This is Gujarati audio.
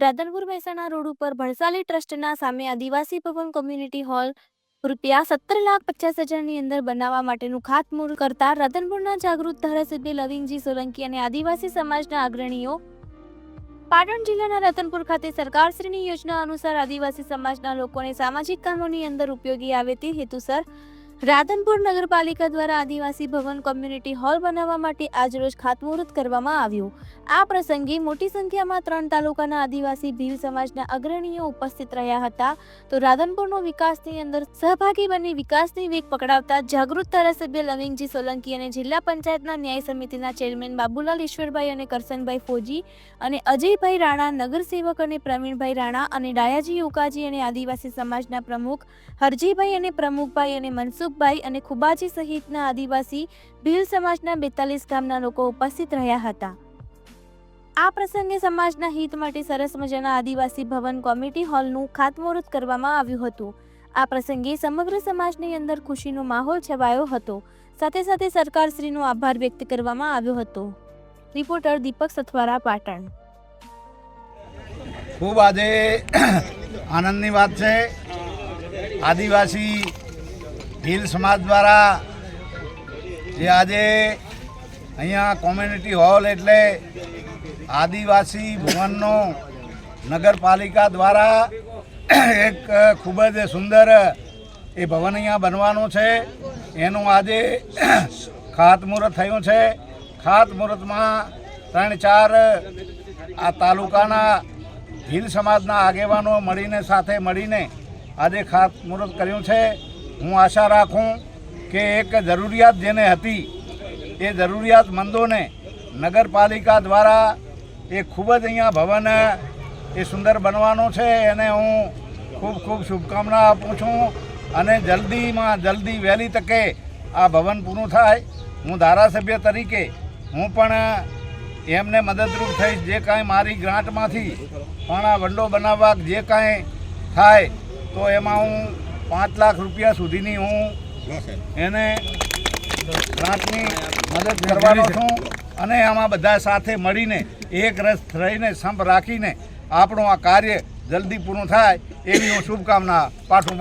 રાધનપુર મહેસાણા રોડ ઉપર ભણસાલી ટ્રસ્ટના સામે આદિવાસી ભવન કોમ્યુનિટી હોલ રૂપિયા સત્તર લાખ પચાસ હજારની અંદર બનાવવા માટેનું ખાતમુહૂર્ત કરતા રાધનપુરના જાગૃત ધારાસભ્ય લવિંગજી સોલંકી અને આદિવાસી સમાજના અગ્રણીઓ પાટણ જિલ્લાના રતનપુર ખાતે સરકારશ્રીની યોજના અનુસાર આદિવાસી સમાજના લોકોને સામાજિક કામોની અંદર ઉપયોગી આવે તે હેતુસર રાધનપુર નગરપાલિકા દ્વારા આદિવાસી ભવન કોમ્યુનિટી હોલ બનાવવા માટે આજરોજ ખાતમુહૂર્ત કરવામાં આવ્યું. આ પ્રસંગે મોટી સંખ્યામાં ત્રણ તાલુકાના આદિવાસી ભીલ સમાજના અગ્રણીઓ ઉપસ્થિત રહ્યા હતા. તો રાધનપુરનો વિકાસની અંદર સહભાગી બની વિકાસની વેગ પકડાવતા જાગૃત ધારાસભ્ય લવિંગજી સોલંકી અને જિલ્લા પંચાયતના ન્યાય સમિતિના ચેરમેન બાબુલાલ ઈશ્વરભાઈ અને કરસનભાઈ ફોજી અને અજયભાઈ રાણા, નગરસેવક અને પ્રવીણભાઈ રાણા અને ડાયાજી ઉકાજી અને આદિવાસી સમાજના પ્રમુખ હરજીભાઈ અને પ્રમુખભાઈ અને મનસુખભાઈ અને ખુબાજી સહિતના આદિવાસી ભીલ સમાજના બેતાલીસ ગામના લોકો ઉપસ્થિત રહ્યા હતા. આ પ્રસંગે સમાજના હિત માટે સરસ મજાના આદિવાસી ભવન કોમિટી હોલનું ખાતમુહૂર્ત કરવામાં આવ્યું હતું. આ પ્રસંગે સમગ્ર સમાજની અંદર ખુશીનો માહોલ છવાયો હતો. સાથે સાથે સરકારશ્રીનો આભાર વ્યક્ત કરવામાં આવ્યો હતો. રિપોર્ટર દીપક સથવારા પાટણ. ખૂબ આજે આનંદની વાત છે. આદિવાસી ભીલ સમાજ દ્વારા જે આજે અહીંયા કોમ્યુનિટી હોલ એટલે આદિવાસી ભવનનો નગરપાલિકા દ્વારા એક ખૂબ જ સુંદર એ ભવન અહીંયા બનવાનું છે. એનું આજે ખાતમુહૂર્ત થયું છે. ખાતમુહૂર્તમાં ત્રણ ચાર આ તાલુકાના ભીલ સમાજના આગેવાનો મળીને સાથે મળીને આજે ખાતમુહૂર્ત કર્યું છે. હું આશા રાખું કે એક જરૂરિયાત જેને હતી, એ જરૂરિયાતમંદોને નગરપાલિકા દ્વારા એ ખૂબ જ અહીંયા ભવન, એ સુંદર બનવાનું છે. એને હું ખૂબ ખૂબ શુભકામના આપું છું અને જલ્દીમાં જલ્દી વહેલી તકે આ ભવન પૂરું થાય. હું ધારાસભ્ય તરીકે હું પણ એમને મદદરૂપ થઈશ. જે કાંઈ મારી ગ્રાન્ટમાંથી પણ આ વંડો બનાવવા જે કાંઈ થાય, તો એમાં હું પાંચ લાખ રૂપિયા સુધીની હું એને ગ્રાન્ટની મદદ કરવાનો છું અને આમાં બધા સાથે મળીને એક રસ રહીને સંપ રાખીને આપણું આ કાર્ય જલ્દી પૂરું થાય એવી હું શુભકામના પાઠવું